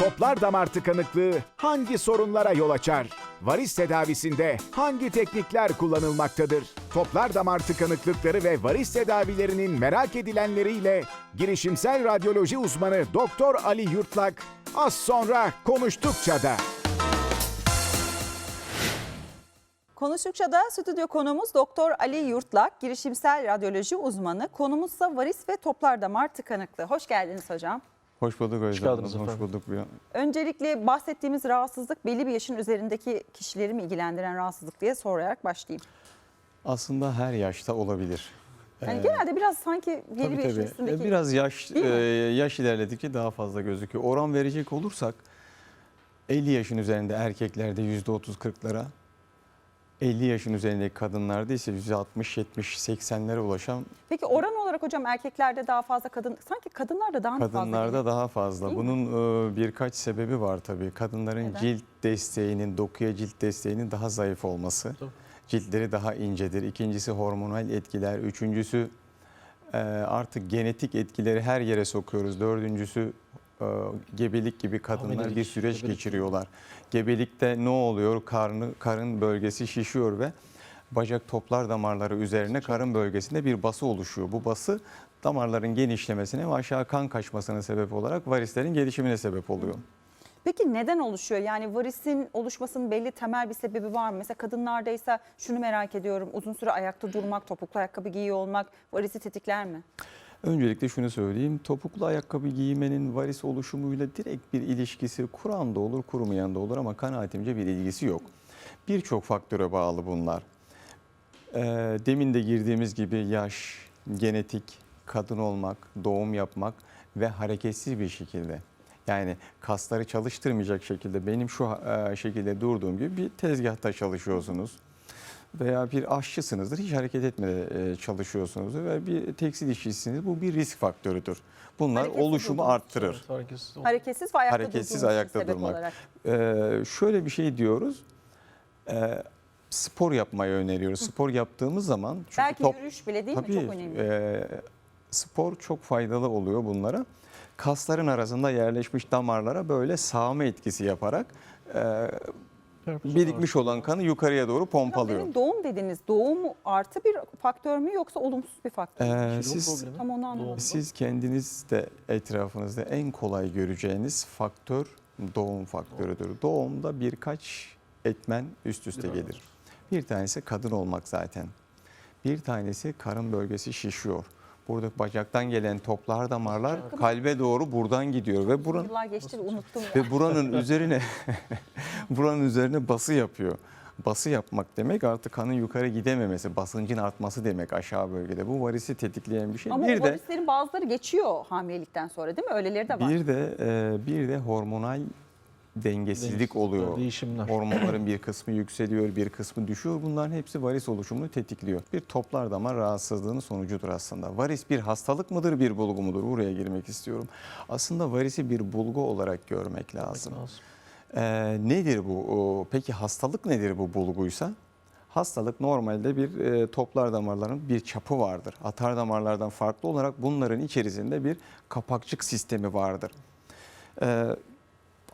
Toplar damar tıkanıklığı hangi sorunlara yol açar? Varis tedavisinde hangi teknikler kullanılmaktadır? Toplar damar tıkanıklıkları ve varis tedavilerinin merak edilenleriyle girişimsel radyoloji uzmanı Doktor Ali Yurtlak az sonra konuştukça da. Konuştukça da stüdyo konuğumuz Doktor Ali Yurtlak, girişimsel radyoloji uzmanı. Konumuzsa varis ve toplar damar tıkanıklığı. Hoş geldiniz hocam. Hoş bulduk Özlem Hanım. geldiniz Hoş efendim. bulduk. Bir- Öncelikle bahsettiğimiz rahatsızlık belli bir yaşın üzerindeki kişileri mi ilgilendiren rahatsızlık diye sorarak başlayayım. Aslında her yaşta olabilir. Yani Ee, genelde biraz sanki belli tabii bir yaşın tabii. üstündeki... Ee, Biraz yaş e, yaş ilerledikçe daha fazla gözüküyor. Oran verecek olursak 50 yaşın üzerinde erkeklerde %30-40'lara 50 yaşın üzerindeki kadınlarda ise %60-70-80'lere ulaşan Peki oran olarak hocam erkeklerde daha fazla kadın... Sanki kadınlarda daha mı fazla? kadınlarda daha fazla. Değil mi? Bunun e, birkaç sebebi var tabii. Kadınların Neden? cilt desteğinin, dokuya cilt desteğinin daha zayıf olması. Tabii. Ciltleri daha incedir. İkincisi hormonal etkiler. Üçüncüsü e, artık genetik etkileri her yere sokuyoruz. Dördüncüsü e, gebelik gibi kadınlar Hamilelik, bir süreç gebelik. geçiriyorlar. Gebelikte ne oluyor? Karnı, karın bölgesi şişiyor ve bacak toplar damarları üzerine karın bölgesinde bir bası oluşuyor. Bu bası damarların genişlemesine ve aşağı kan kaçmasına sebep olarak varislerin gelişimine sebep oluyor. Peki neden oluşuyor? Yani varisin oluşmasının belli temel bir sebebi var mı? Mesela kadınlardaysa şunu merak ediyorum. Uzun süre ayakta durmak, topuklu ayakkabı giyiyor olmak varisi tetikler mi? Öncelikle şunu söyleyeyim. Topuklu ayakkabı giymenin varis oluşumuyla direkt bir ilişkisi kuran da olur, kurumayan da olur ama kanaatimce bir ilgisi yok. Birçok faktöre bağlı bunlar. Ee, demin de girdiğimiz gibi yaş, genetik, kadın olmak, doğum yapmak ve hareketsiz bir şekilde. Yani kasları çalıştırmayacak şekilde benim şu e, şekilde durduğum gibi bir tezgahta çalışıyorsunuz veya bir aşçısınızdır. Hiç hareket etmede e, çalışıyorsunuzdur ve bir tekstil işçisiniz. Bu bir risk faktörüdür. Bunlar Hareketsiz oluşumu olduğunuz arttırır. Evet, hareketsiz ve ayakta Hareketsiz, ayakta durmak. olarak. Ee, şöyle bir şey diyoruz. Ee, spor yapmayı öneriyoruz. Spor yaptığımız zaman çünkü Belki top- yürüyüş bile değil Tabii, mi? Çok önemli. e, spor çok faydalı oluyor bunlara. Kasların arasında yerleşmiş damarlara böyle sağma etkisi yaparak e, Perküsyon birikmiş olan kanı yukarıya doğru pompalıyor. Benim doğum dediniz. Doğum artı bir faktör mü yoksa olumsuz bir faktör mü? Ee, siz. Tam onu anlamadım. Siz kendiniz de etrafınızda en kolay göreceğiniz faktör doğum faktörüdür. Doğumda birkaç etmen üst üste gelir. Bir tanesi kadın olmak zaten. Bir tanesi karın bölgesi şişiyor. Burada bacaktan gelen toplar damarlar kalbe doğru buradan gidiyor ve buranın Yıllar geçti unuttum. ve buranın üzerine buranın üzerine bası yapıyor. Bası yapmak demek artık kanın yukarı gidememesi, basıncın artması demek aşağı bölgede. Bu varisi tetikleyen bir şey. Ama bir o de varislerin bazıları geçiyor hamilelikten sonra değil mi? Öyleleri de var. bir de e, bir de hormonal dengesizlik oluyor. değişimler. Hormonların bir kısmı yükseliyor, bir kısmı düşüyor. Bunların hepsi varis oluşumunu tetikliyor. Bir toplar damar rahatsızlığının sonucudur aslında. Varis bir hastalık mıdır, bir bulgu mudur? Buraya girmek istiyorum. Aslında varisi bir bulgu olarak görmek lazım. lazım. Ee, nedir bu? Peki hastalık nedir bu bulguysa? Hastalık normalde bir e, toplar damarların bir çapı vardır. Atar damarlardan farklı olarak bunların içerisinde bir kapakçık sistemi vardır. Ee,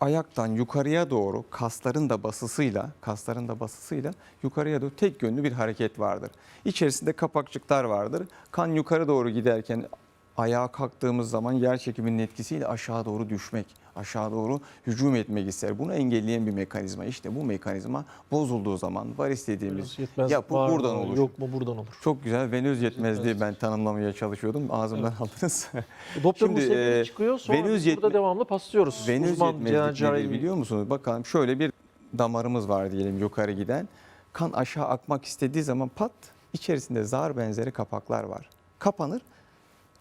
ayaktan yukarıya doğru kasların da basısıyla, kasların da basısıyla yukarıya doğru tek yönlü bir hareket vardır. İçerisinde kapakçıklar vardır. Kan yukarı doğru giderken ayağa kalktığımız zaman yer çekiminin etkisiyle aşağı doğru düşmek, aşağı doğru hücum etmek ister. Bunu engelleyen bir mekanizma. İşte bu mekanizma bozulduğu zaman varis dediğimiz yetmez yapı var buradan mı, olur. Yok mu buradan olur. Çok güzel venöz yetmezliği Yetmez. ben tanımlamaya çalışıyordum. Ağzımdan aldınız. Doktor Şimdi, bu e, çıkıyor sonra venöz biz burada yetme- devamlı paslıyoruz. Venöz Uzman, yetmezlik cerrahi- nedir biliyor musunuz? Bakalım şöyle bir damarımız var diyelim yukarı giden. Kan aşağı akmak istediği zaman pat içerisinde zar benzeri kapaklar var. Kapanır.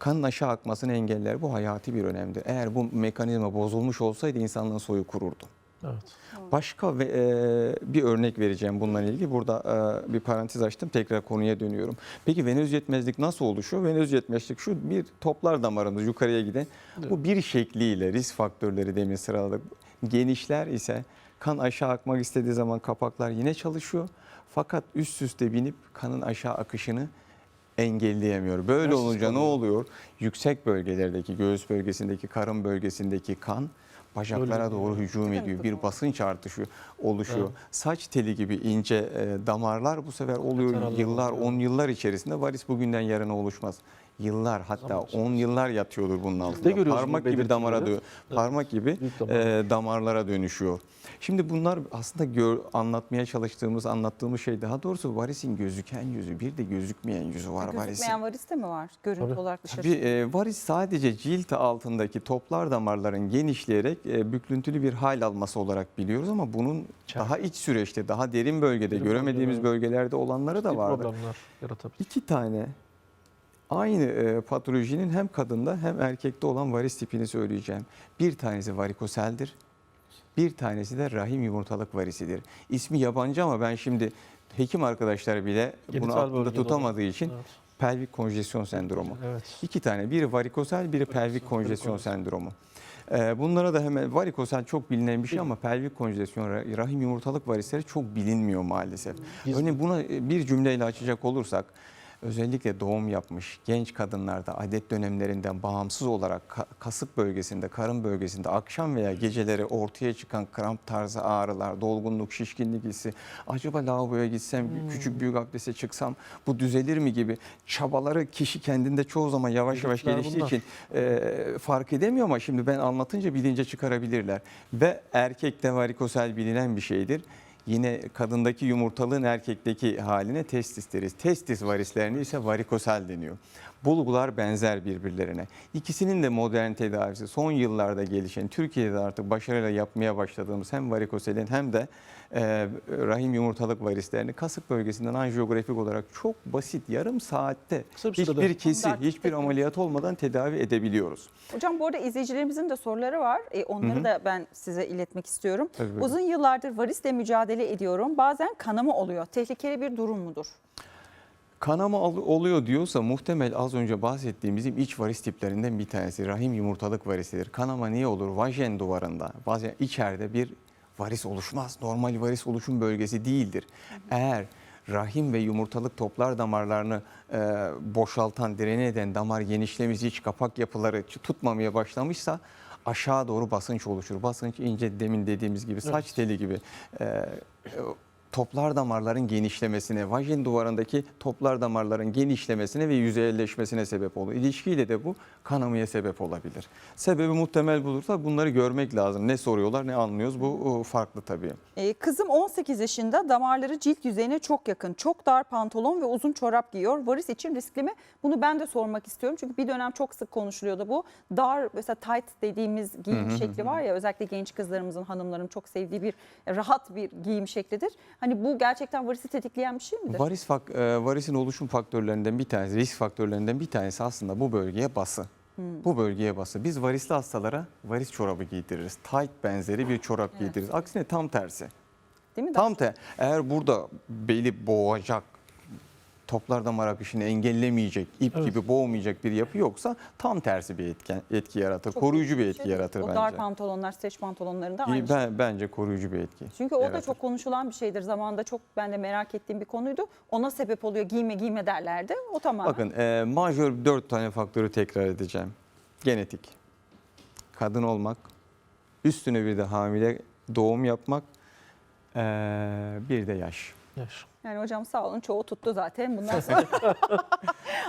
Kanın aşağı akmasını engeller. Bu hayati bir önemdir. Eğer bu mekanizma bozulmuş olsaydı insanlığın soyu kururdu. Evet. Başka ve e, bir örnek vereceğim bununla ilgili. Burada e, bir parantez açtım. Tekrar konuya dönüyorum. Peki venöz yetmezlik nasıl oluşuyor? Venöz yetmezlik şu bir toplar damarımız yukarıya giden. Bu bir şekliyle risk faktörleri demin sıraladık. Genişler ise kan aşağı akmak istediği zaman kapaklar yine çalışıyor. Fakat üst üste binip kanın aşağı akışını engelleyemiyor. Böyle Nasıl olunca ne oluyor? oluyor? Yüksek bölgelerdeki, göğüs bölgesindeki, karın bölgesindeki kan bacaklara Öyle doğru hücum ediyor. Bir basınç artışı oluşuyor. Evet. Saç teli gibi ince e, damarlar bu sefer oluyor yıllar, oluyor. 10 yıllar içerisinde varis bugünden yarına oluşmaz. Yıllar hatta Zaman 10 yıllar yatıyordur bunun altında. Parmak gibi damara dö- parmak gibi e, damarlara dönüşüyor. Şimdi bunlar aslında gör, anlatmaya çalıştığımız, anlattığımız şey daha doğrusu varisin gözüken yüzü, bir de gözükmeyen yüzü var varisin. Gözükmeyen varis de mi var? Görüntü Tabii. olarak dışarı. Tabii e, varis sadece cilt altındaki toplar damarların genişleyerek e, büklüntülü bir hal alması olarak biliyoruz ama bunun Çarpı. daha iç süreçte, daha derin bölgede, Derin göremediğimiz bölgelerde olanları da Ciddi vardır. problemler yaratabilir. İki tane aynı e, patolojinin hem kadında hem erkekte olan varis tipini söyleyeceğim. Bir tanesi varikoseldir. Bir tanesi de rahim yumurtalık varisidir. İsmi yabancı ama ben şimdi hekim arkadaşlar bile bunu Genital aklında bölgede tutamadığı için Evet. pelvik konjesyon sendromu. Evet. İki tane, biri varikosel, biri pelvik konjesyon sendromu. Ee, bunlara da hemen varikosel çok bilinen bir şey ama pelvik konjesyon, ra- rahim yumurtalık varisleri çok bilinmiyor maalesef. Örneğin buna e, bir cümleyle açacak olursak özellikle doğum yapmış genç kadınlarda adet dönemlerinden bağımsız olarak ka- kasık bölgesinde, karın bölgesinde akşam veya geceleri ortaya çıkan kramp tarzı ağrılar, dolgunluk, şişkinlik hissi, acaba lavaboya gitsem, Hmm. küçük büyük abdeste çıksam bu düzelir mi gibi çabaları kişi kendinde çoğu zaman yavaş yavaş Belirtiler geliştiği bunlar. için e, fark edemiyor ama şimdi ben anlatınca bilince çıkarabilirler. Ve erkekte varikosel bilinen bir şeydir. Yine kadındaki yumurtalığın erkekteki haline testis deriz. Testis varislerine ise varikosel deniyor. Bulgular benzer birbirlerine. İkisinin de modern tedavisi son yıllarda gelişen, Türkiye'de artık başarıyla yapmaya başladığımız hem varikoselin hem de e, rahim yumurtalık varislerini kasık bölgesinden anjiyografik olarak çok basit yarım saatte hiçbir kesi, hiçbir ameliyat olmadan tedavi edebiliyoruz. Hocam bu arada izleyicilerimizin de soruları var. E, onları da ben size iletmek istiyorum. Tabii. Uzun yıllardır varisle mücadele ediyorum. Bazen kanama oluyor. Tehlikeli bir durum mudur? Kanama oluyor diyorsa muhtemel az önce bahsettiğim bizim iç varis tiplerinden bir tanesi. Rahim yumurtalık varisidir. Kanama niye olur? Vajen duvarında, bazen içeride bir varis oluşmaz. Normal varis oluşum bölgesi değildir. Eğer rahim ve yumurtalık toplar damarlarını e, boşaltan, direne eden damar genişlemiş iç kapak yapıları tutmamaya başlamışsa aşağı doğru basınç oluşur. Basınç ince demin dediğimiz gibi saç teli gibi e, toplar damarların genişlemesine, vajin duvarındaki toplar damarların genişlemesine ve yüzeyleşmesine sebep olur. İlişkiyle de bu kanamaya sebep olabilir. Sebebi muhtemel bulursa bunları görmek lazım. Ne soruyorlar ne anlıyoruz bu farklı tabii. E, kızım 18 yaşında damarları cilt yüzeyine çok yakın. Çok dar pantolon ve uzun çorap giyiyor. Varis için riskli mi? Bunu ben de sormak istiyorum. Çünkü bir dönem çok sık konuşuluyordu bu. Dar mesela tight dediğimiz giyim şekli var ya özellikle genç kızlarımızın, hanımların çok sevdiği bir rahat bir giyim şeklidir. Hani bu gerçekten varisi tetikleyen bir şey midir? Varis fak, e, varisin oluşum faktörlerinden bir tanesi, risk faktörlerinden bir tanesi aslında bu bölgeye bası. Bu bölgeye bası. Biz varisli hastalara varis çorabı giydiririz. Tight benzeri bir çorap giydiririz. Aksine tam tersi. Değil mi? Tam te eğer burada beli boğacak, toplar damar akışını engellemeyecek, ip Evet. gibi boğmayacak bir yapı yoksa tam tersi bir etken, etki yaratır. Çok koruyucu bir etki şey. yaratır o bence. dar pantolonlar, streç pantolonlarında aynı İyi, şey. ben, bence koruyucu bir etki. Çünkü o da çok konuşulan bir şeydir. Zamanında çok ben de merak ettiğim bir konuydu. Ona sebep oluyor giyme giyme derlerdi. O tamamen. Bakın e, majör dört tane faktörü tekrar edeceğim. Genetik, kadın olmak, üstüne bir de hamile doğum yapmak, e, bir de yaş. Yaş. Yani hocam sağ olun çoğu tuttu zaten. Bundan sonra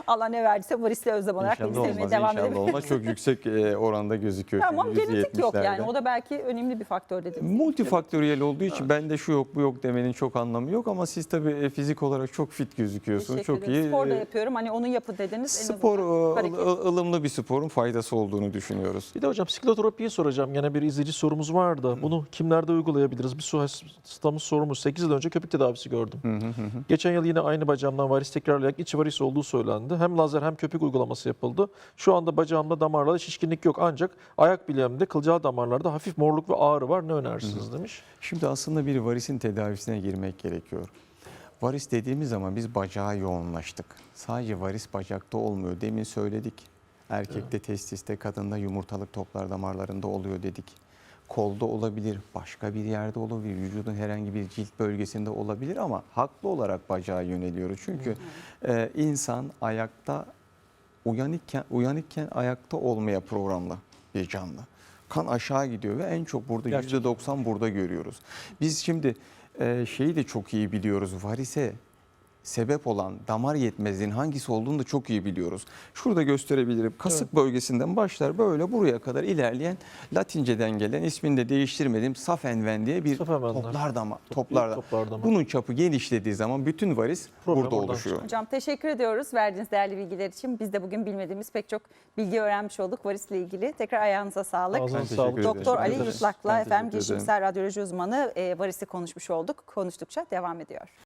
Allah ne verdiyse varisle özlem olarak İnşallah olmaz, devam inşallah olmaz. Çok yüksek e, oranda gözüküyor. Tamam çünkü genetik yok yani. %70'lerde. O da belki önemli bir faktör dediniz. Multifaktöriyel olduğu için bende şu yok bu yok demenin çok anlamı yok ama siz tabii e, fizik olarak çok fit gözüküyorsunuz. Teşekkür Çok ederim. iyi. Spor da E, yapıyorum. Hani onu yapın dediniz. En Spor azından hareket. ılımlı bir sporun faydası olduğunu düşünüyoruz. Bir de hocam siklotropiyi soracağım. Yine bir izleyici sorumuz var da bunu kimlerde uygulayabiliriz? Bir su hastamız sorumuz. 8 yıl önce köpük tedavisi gördüm. Geçen yıl yine aynı bacağımdan varis tekrarlayarak iç varis olduğu söylendi. Hem lazer hem köpük uygulaması yapıldı. Şu anda bacağımda damarlarda şişkinlik yok ancak ayak bileğimde kılcal damarlarda hafif morluk ve ağrı var. Ne önerirsiniz demiş. Şimdi aslında bir varisin tedavisine girmek gerekiyor. Varis dediğimiz zaman biz bacağa yoğunlaştık. Sadece varis bacakta olmuyor. Demin söyledik. Erkekte testiste, kadında yumurtalık toplar damarlarında oluyor dedik. Kolda olabilir, başka bir yerde olabilir, vücudun herhangi bir cilt bölgesinde olabilir ama haklı olarak bacağa yöneliyoruz. Çünkü e, insan ayakta uyanıkken, uyanıkken ayakta olmaya programlı bir canlı. kan aşağı gidiyor ve en çok burada Gerçekten. %90 burada görüyoruz. Biz şimdi e, şeyi de çok iyi biliyoruz. Varise sebep olan damar yetmezliğinin hangisi olduğunu da çok iyi biliyoruz. Şurada gösterebilirim. Kasık bölgesinden başlar böyle buraya kadar ilerleyen Latinceden gelen ismini de değiştirmediğim Safenven diye bir Safenvenler. toplar damar. Toplar, toplar damar. Bunun çapı genişlediği zaman bütün varis Problem burada oluşuyor. Hocam teşekkür ediyoruz verdiğiniz değerli bilgiler için. Biz de bugün bilmediğimiz pek çok bilgi öğrenmiş olduk varisle ilgili. Tekrar ayağınıza sağlık. Ederim. Doktor Ali. Yutlak'la efendim girişimsel radyoloji uzmanı e, varisi konuşmuş olduk. Konuştukça devam ediyor.